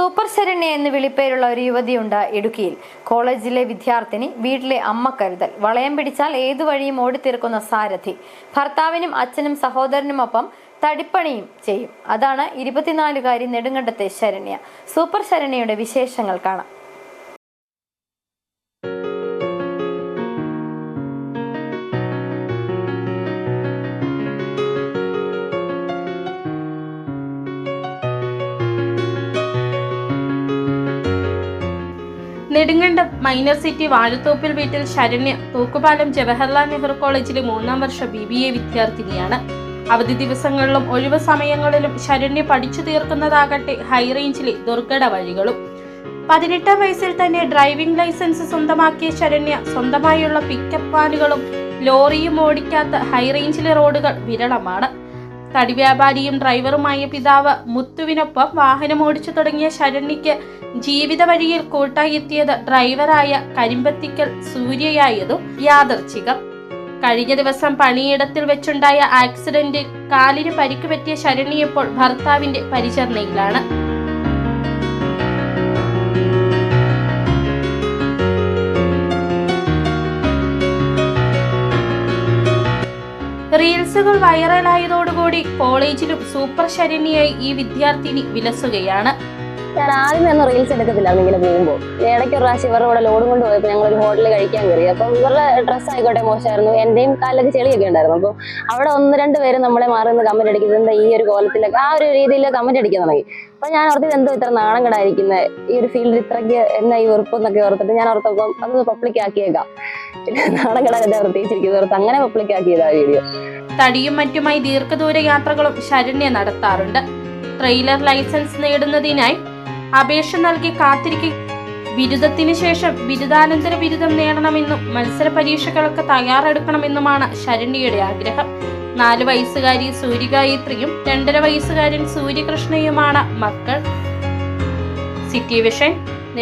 Super Saranya എന്ന് വിളിപ്പേരുള്ള ഒരു യുവതിയുണ്ട് ഇടുക്കിയിൽ. കോളേജിലെ വിദ്യാർത്ഥിനി വീട്ടിലെ അമ്മ കരുതൽ. വളയം പിടിച്ചാൽ ഏതു വഴിയും ഓടിത്തീർക്കുന്ന സാരഥി. ഭർത്താവിനും അച്ഛനും സഹോദരനുമൊപ്പം തടിപ്പണിയും ചെയ്യും. അതാണ് ഇരുപത്തിനാലുകാരി നെടുങ്കണ്ടത്തെ ശരണ്യ. സൂപ്പർ ശരണ്യയുടെ വിശേഷങ്ങൾ കാണാം. നെടുങ്കണ്ടം മൈനർ സിറ്റി വാഴത്തോപ്പിൽ വീട്ടിൽ ശരണ്യ തൂക്കുപാലം ജവഹർലാൽ നെഹ്റു കോളേജിലെ മൂന്നാം വർഷ ബി ബി എ വിദ്യാർത്ഥിനിയാണ്. അവധി ദിവസങ്ങളിലും ഒഴിവ് സമയങ്ങളിലും ശരണ്യ പഠിച്ചു തീർക്കുന്നതാകട്ടെ ഹൈറേഞ്ചിലെ ദുർഘട വഴികളും. പതിനെട്ടാം വയസ്സിൽ തന്നെ ഡ്രൈവിംഗ് ലൈസൻസ് സ്വന്തമാക്കിയ ശരണ്യ സ്വന്തമായുള്ള പിക്കപ്പ് വാനുകളും ലോറിയും ഓടിക്കാത്ത ഹൈറേഞ്ചിലെ റോഡുകൾ വിരളമാണ്. തടി വ്യാപാരിയും ഡ്രൈവറുമായ പിതാവ് മുത്തുവിനൊപ്പം വാഹനം ഓടിച്ചു തുടങ്ങിയ ശരണ്യയ്ക്ക് ജീവിത വഴിയിൽ കൂട്ടായി എത്തിയത് ഡ്രൈവറായ കരിമ്പത്തിക്കൽ സൂര്യയായതും യാദർച്ഛികം. കഴിഞ്ഞ ദിവസം പണിയിടത്തിൽ വെച്ചുണ്ടായ ആക്സിഡന്റിൽ കാലിന് പരിക്ക് പറ്റിയ ശരണ്യ ഭർത്താവിന്റെ പരിചരണയിലാണ്. റീൽസുകൾ വൈറലായതോടുകൂടി കോളേജിലും സൂപ്പർ ശരണിയായി ഈ വിദ്യാർത്ഥിനി വിലസുകയാണ്. ഞാൻ ആദ്യമേ ഒന്നും റീൽസ് എടുക്കത്തില്ലായിരുന്നു ഇങ്ങനെ പോകുമ്പോൾ ഇടയ്ക്ക് ഒരു പ്രാവശ്യം ഇവരുടെ കൂടെ ലോഡും കൊണ്ട് പോയപ്പോൾ ഞങ്ങൾ ഒരു ഹോട്ടലിൽ കഴിക്കാൻ കയറി. അപ്പം ഇവരുടെ ഡ്രസ്സ് ആയിക്കോട്ടെ മോശമായിരുന്നു എന്റെയും കാലിലൊക്കെ ചെളിയൊക്കെ ഉണ്ടായിരുന്നു. അപ്പോൾ അവിടെ ഒന്ന് രണ്ട് പേര് നമ്മളെ മാറി നിന്ന് കമന്റ് അടിക്കുന്നത് എന്താ ഈ ഒരു കോലത്തിലൊക്കെ ആ ഒരു രീതിയിൽ കമന്റ് അടിക്കാൻ തുടങ്ങി. അപ്പൊ ഞാൻ ഓർത്തത് എന്തോ ഇത്ര നാണം കടായിരിക്കുന്നത് ഈ ഒരു ഫീൽഡിൽ ഇത്രയ്ക്ക് എന്നാ ഈ ഉറപ്പെന്നൊക്കെ ഓർത്തിട്ട് ഞാൻ ഓർത്തപ്പം അത് പബ്ലിക് ആക്കിയേക്കാം. നാണം കടാൻ എന്താ പ്രത്യേകിച്ചിരിക്കുന്നത് ഓർത്ത് അങ്ങനെ പബ്ലിക് ആക്കിയത് വീഡിയോ തടിയും മറ്റുമായി ദീർഘദൂര യാത്രകളും ശരണ്യ നടത്താറുണ്ട്. ട്രെയിലർ ലൈസൻസ് നേടുന്നതിനായി അപേക്ഷ നൽകി കാത്തിരിക്കുക ബിരുദത്തിന് ശേഷം ബിരുദാനന്തര ബിരുദം നേടണമെന്നും മത്സര പരീക്ഷകൾക്ക് തയ്യാറെടുക്കണമെന്നുമാണ് ശരണ്യയുടെ ആഗ്രഹം. നാല് വയസ്സുകാരി സൂര്യഗായത്രിയും രണ്ടര വയസ്സുകാരൻ സൂര്യകൃഷ്ണയുമാണ് മക്കൾ. City vision